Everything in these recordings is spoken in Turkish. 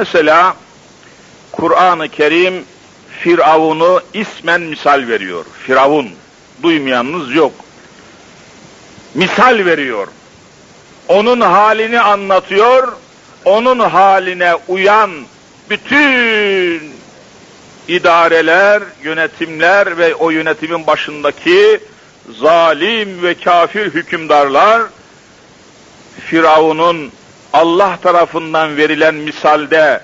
Mesela Kur'an-ı Kerim Firavun'u ismen misal veriyor. Firavun. Duymayanınız yok. Misal veriyor. Onun halini anlatıyor. Onun haline uyan bütün idareler, yönetimler ve o yönetimin başındaki zalim ve kafir hükümdarlar Firavun'un Allah tarafından verilen misalde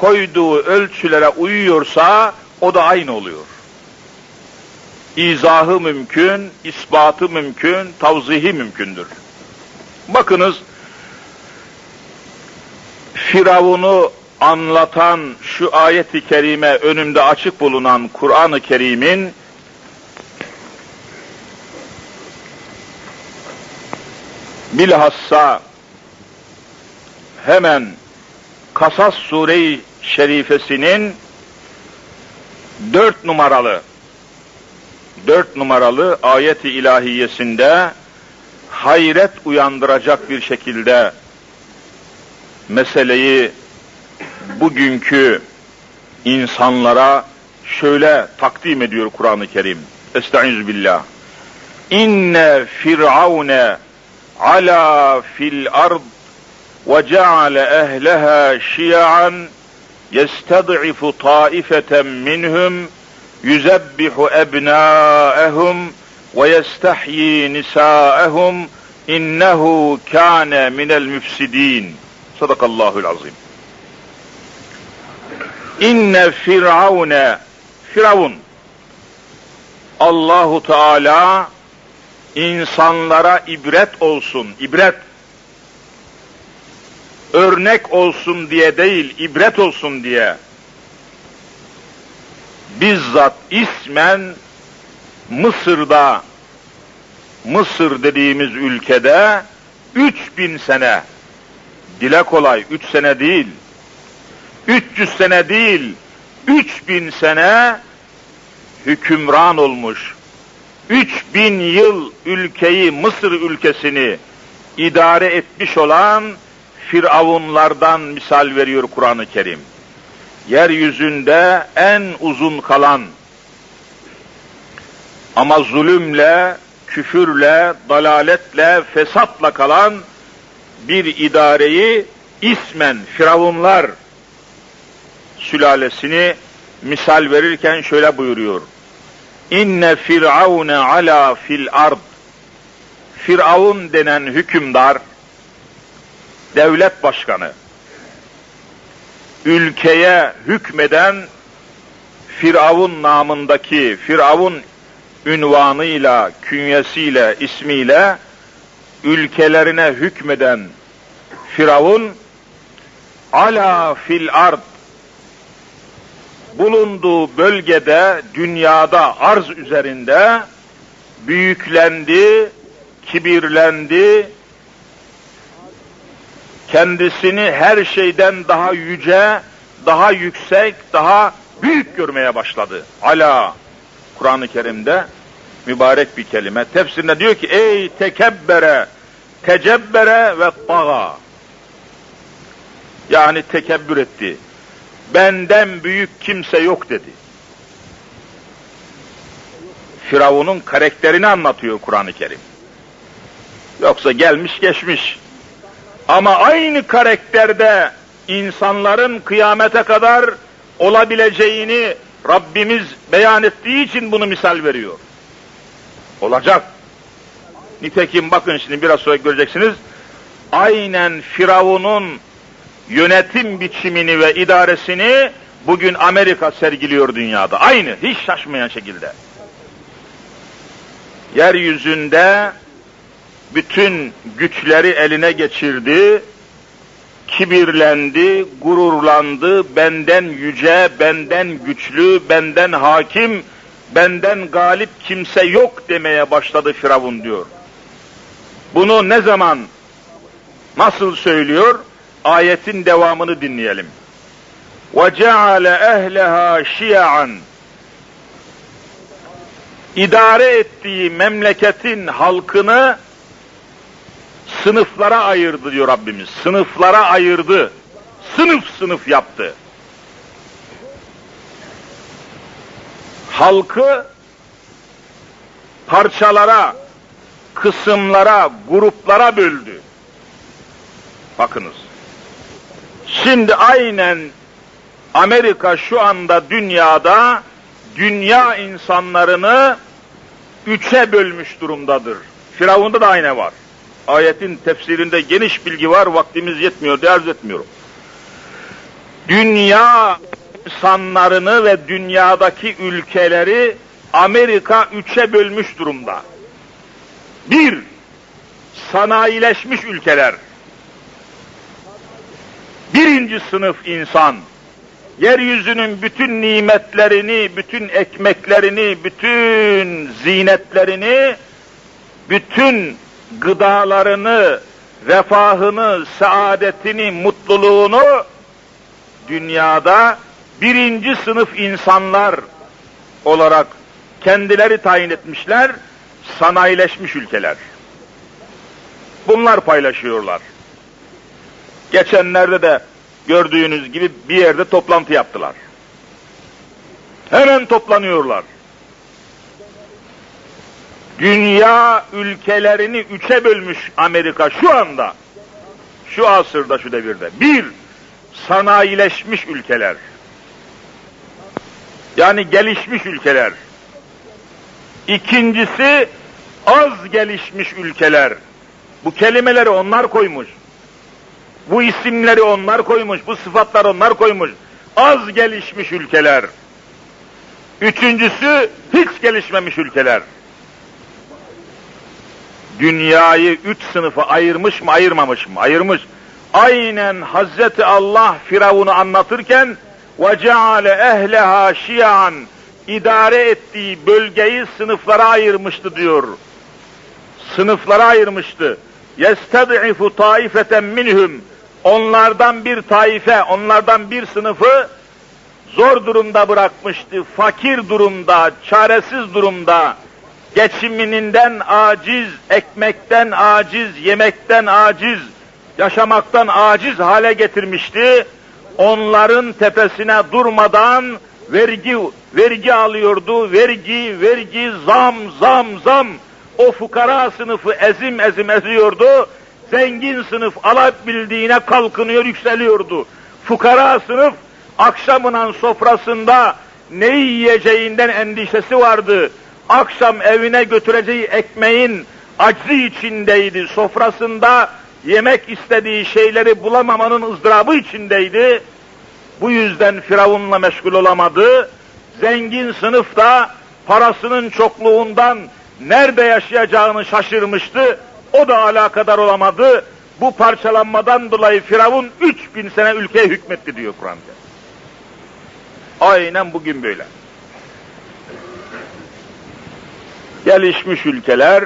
koyduğu ölçülere uyuyorsa o da aynı oluyor. İzahı mümkün, ispatı mümkün, tavzihi mümkündür. Bakınız Firavun'u anlatan şu ayeti kerime önümde açık bulunan Kur'an-ı Kerim'in bilhassa hemen Kasas Sure-i Şerifesinin dört numaralı dört numaralı ayeti ilahiyesinde hayret uyandıracak bir şekilde meseleyi bugünkü insanlara şöyle takdim ediyor Kur'an-ı Kerim. Estaizu billah. İnne firavune ala fil ard ceale ehleha şia'an yestad'ifu taifeten minhum yuzebbihu ebnâehum ve yestahyi nisâehum innehu kâne minel müfsidîn. Sadakallahul azim. İnne firavune Firavun Allahu Teala insanlara ibret olsun, ibret örnek olsun diye değil, ibret olsun diye. Bizzat ismen Mısır'da Mısır dediğimiz ülkede 3000 sene dile kolay 3 sene değil 300 sene değil 3000 sene hükümran olmuş. 3000 yıl ülkeyi Mısır ülkesini idare etmiş olan firavunlardan misal veriyor Kur'an-ı Kerim. Yeryüzünde en uzun kalan ama zulümle, küfürle, dalaletle, fesatla kalan bir idareyi ismen firavunlar sülalesini misal verirken şöyle buyuruyor. İnne firavune ala fil ard. Firavun denen hükümdar, devlet başkanı, ülkeye hükmeden Firavun namındaki Firavun ünvanıyla, künyesiyle, ismiyle ülkelerine hükmeden Firavun ala fil ard bulunduğu bölgede, dünyada, arz üzerinde büyüklendi, kibirlendi, kendisini her şeyden daha yüce, daha yüksek, daha büyük görmeye başladı. Ala, Kur'an-ı Kerim'de mübarek bir kelime. Tefsirinde diyor ki, ey tekebbere, tecebbere ve taga. Yani tekebbür etti benden büyük kimse yok dedi. Firavun'un karakterini anlatıyor Kur'an-ı Kerim. Yoksa gelmiş geçmiş. Ama aynı karakterde insanların kıyamete kadar olabileceğini Rabbimiz beyan ettiği için bunu misal veriyor. Olacak. Nitekim bakın şimdi biraz sonra göreceksiniz. Aynen Firavun'un yönetim biçimini ve idaresini bugün Amerika sergiliyor dünyada. Aynı, hiç şaşmayan şekilde. Yeryüzünde bütün güçleri eline geçirdi, kibirlendi, gururlandı, benden yüce, benden güçlü, benden hakim, benden galip kimse yok demeye başladı Firavun diyor. Bunu ne zaman, nasıl söylüyor? ayetin devamını dinleyelim. وَجَعَلَ اَهْلَهَا شِيَعًا İdare ettiği memleketin halkını sınıflara ayırdı diyor Rabbimiz. Sınıflara ayırdı. sınıf sınıf yaptı. Halkı parçalara, kısımlara, gruplara böldü. Bakınız. Şimdi aynen Amerika şu anda dünyada dünya insanlarını üçe bölmüş durumdadır. Firavun'da da aynı var. Ayetin tefsirinde geniş bilgi var, vaktimiz yetmiyor diye etmiyorum. Dünya insanlarını ve dünyadaki ülkeleri Amerika üçe bölmüş durumda. Bir, sanayileşmiş ülkeler. Birinci sınıf insan, yeryüzünün bütün nimetlerini, bütün ekmeklerini, bütün zinetlerini, bütün gıdalarını, refahını, saadetini, mutluluğunu dünyada birinci sınıf insanlar olarak kendileri tayin etmişler, sanayileşmiş ülkeler. Bunlar paylaşıyorlar. Geçenlerde de gördüğünüz gibi bir yerde toplantı yaptılar. Hemen toplanıyorlar. Dünya ülkelerini üçe bölmüş Amerika şu anda. Şu asırda, şu devirde. Bir, sanayileşmiş ülkeler. Yani gelişmiş ülkeler. İkincisi, az gelişmiş ülkeler. Bu kelimeleri onlar koymuş. Bu isimleri onlar koymuş, bu sıfatları onlar koymuş. Az gelişmiş ülkeler. Üçüncüsü hiç gelişmemiş ülkeler dünyayı üç sınıfa ayırmış mı ayırmamış mı? Ayırmış. Aynen Hazreti Allah Firavun'u anlatırken ve ceale ehleha şiyan idare ettiği bölgeyi sınıflara ayırmıştı diyor. Sınıflara ayırmıştı. Yested'ifu taifeten minhum onlardan bir taife, onlardan bir sınıfı zor durumda bırakmıştı, fakir durumda, çaresiz durumda, geçimininden aciz, ekmekten aciz, yemekten aciz, yaşamaktan aciz hale getirmişti. Onların tepesine durmadan vergi vergi alıyordu. Vergi, vergi, zam, zam, zam. O fukara sınıfı ezim ezim eziyordu. Zengin sınıf alabildiğine kalkınıyor, yükseliyordu. Fukara sınıf akşamının sofrasında ne yiyeceğinden endişesi vardı. Akşam evine götüreceği ekmeğin aczi içindeydi. Sofrasında yemek istediği şeyleri bulamamanın ızdırabı içindeydi. Bu yüzden Firavun'la meşgul olamadı. Zengin sınıf da parasının çokluğundan nerede yaşayacağını şaşırmıştı. O da alakadar olamadı. Bu parçalanmadan dolayı Firavun 3000 sene ülkeye hükmetti diyor Kur'an'da. Aynen bugün böyle. Gelişmiş ülkeler,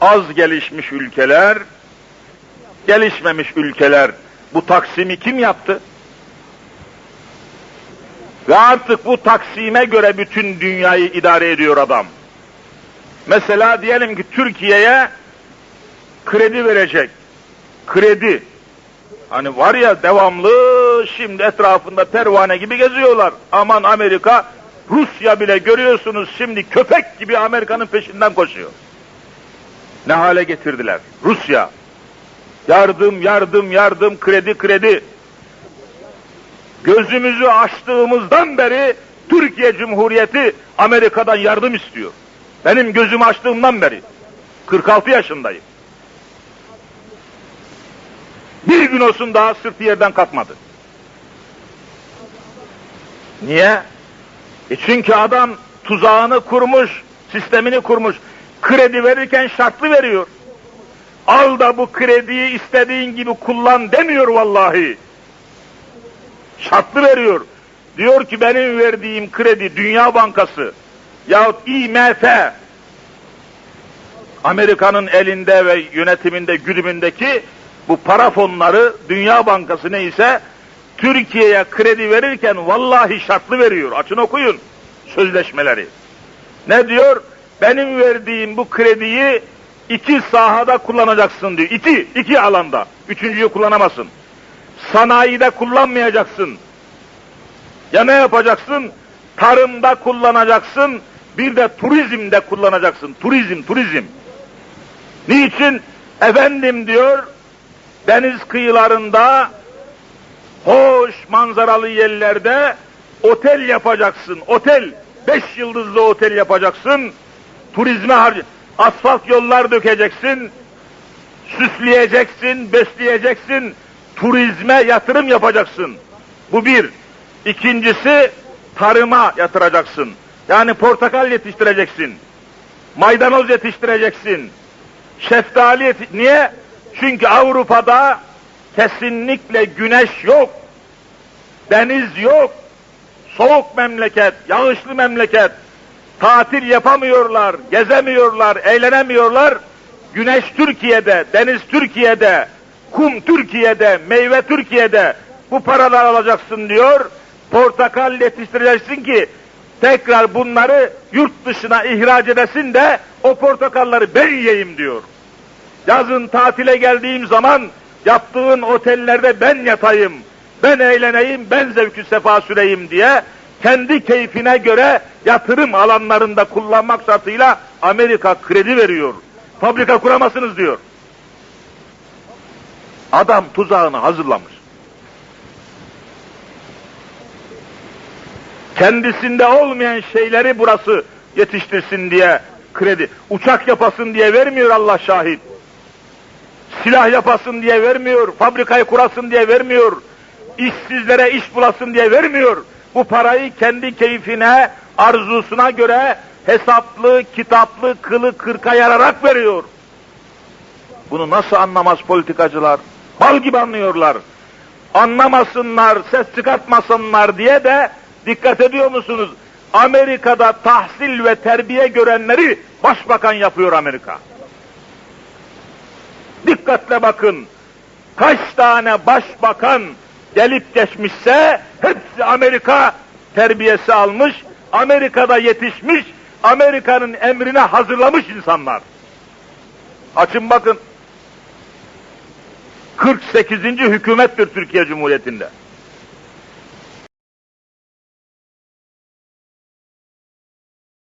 az gelişmiş ülkeler, gelişmemiş ülkeler bu taksimi kim yaptı? Ve artık bu taksime göre bütün dünyayı idare ediyor adam. Mesela diyelim ki Türkiye'ye kredi verecek. Kredi. Hani var ya devamlı şimdi etrafında pervane gibi geziyorlar. Aman Amerika, Rusya bile görüyorsunuz şimdi köpek gibi Amerika'nın peşinden koşuyor. Ne hale getirdiler? Rusya. Yardım, yardım, yardım, kredi, kredi. Gözümüzü açtığımızdan beri Türkiye Cumhuriyeti Amerika'dan yardım istiyor. Benim gözümü açtığımdan beri. 46 yaşındayım. Bir gün olsun daha sırtı yerden kalkmadı. Niye? E çünkü adam tuzağını kurmuş, sistemini kurmuş. Kredi verirken şartlı veriyor. Al da bu krediyi istediğin gibi kullan demiyor vallahi. Şartlı veriyor. Diyor ki benim verdiğim kredi Dünya Bankası yahut IMF Amerika'nın elinde ve yönetiminde, güdümündeki bu para fonları Dünya Bankası neyse Türkiye'ye kredi verirken vallahi şartlı veriyor. Açın okuyun sözleşmeleri. Ne diyor? Benim verdiğim bu krediyi iki sahada kullanacaksın diyor. İki, iki alanda. Üçüncüyü kullanamazsın. Sanayide kullanmayacaksın. Ya ne yapacaksın? Tarımda kullanacaksın, bir de turizmde kullanacaksın. Turizm, turizm. Niçin? Efendim diyor, deniz kıyılarında, hoş manzaralı yerlerde otel yapacaksın. Otel, beş yıldızlı otel yapacaksın. Turizme harc asfalt yollar dökeceksin. Süsleyeceksin, besleyeceksin. Turizme yatırım yapacaksın. Bu bir. İkincisi, tarıma yatıracaksın. Yani portakal yetiştireceksin. Maydanoz yetiştireceksin. Şeftali yeti- Niye? Çünkü Avrupa'da kesinlikle güneş yok. Deniz yok. Soğuk memleket, yağışlı memleket. Tatil yapamıyorlar, gezemiyorlar, eğlenemiyorlar. Güneş Türkiye'de, deniz Türkiye'de, kum Türkiye'de, meyve Türkiye'de. Bu paralar alacaksın diyor. Portakal yetiştireceksin ki tekrar bunları yurt dışına ihraç edesin de o portakalları ben yiyeyim diyor. Yazın tatile geldiğim zaman yaptığın otellerde ben yatayım, ben eğleneyim, ben zevkü sefa süreyim diye kendi keyfine göre yatırım alanlarında kullanmak şartıyla Amerika kredi veriyor. Fabrika kuramazsınız diyor. Adam tuzağını hazırlamış. Kendisinde olmayan şeyleri burası yetiştirsin diye kredi. Uçak yapasın diye vermiyor Allah şahit. Silah yapasın diye vermiyor. Fabrikayı kurasın diye vermiyor. İşsizlere iş bulasın diye vermiyor. Bu parayı kendi keyfine, arzusuna göre hesaplı, kitaplı, kılı kırka yararak veriyor. Bunu nasıl anlamaz politikacılar? Bal gibi anlıyorlar. Anlamasınlar, ses çıkartmasınlar diye de dikkat ediyor musunuz? Amerika'da tahsil ve terbiye görenleri başbakan yapıyor Amerika. Dikkatle bakın. Kaç tane başbakan gelip geçmişse hepsi Amerika terbiyesi almış, Amerika'da yetişmiş, Amerika'nın emrine hazırlamış insanlar. Açın bakın. 48. hükümettir Türkiye Cumhuriyeti'nde.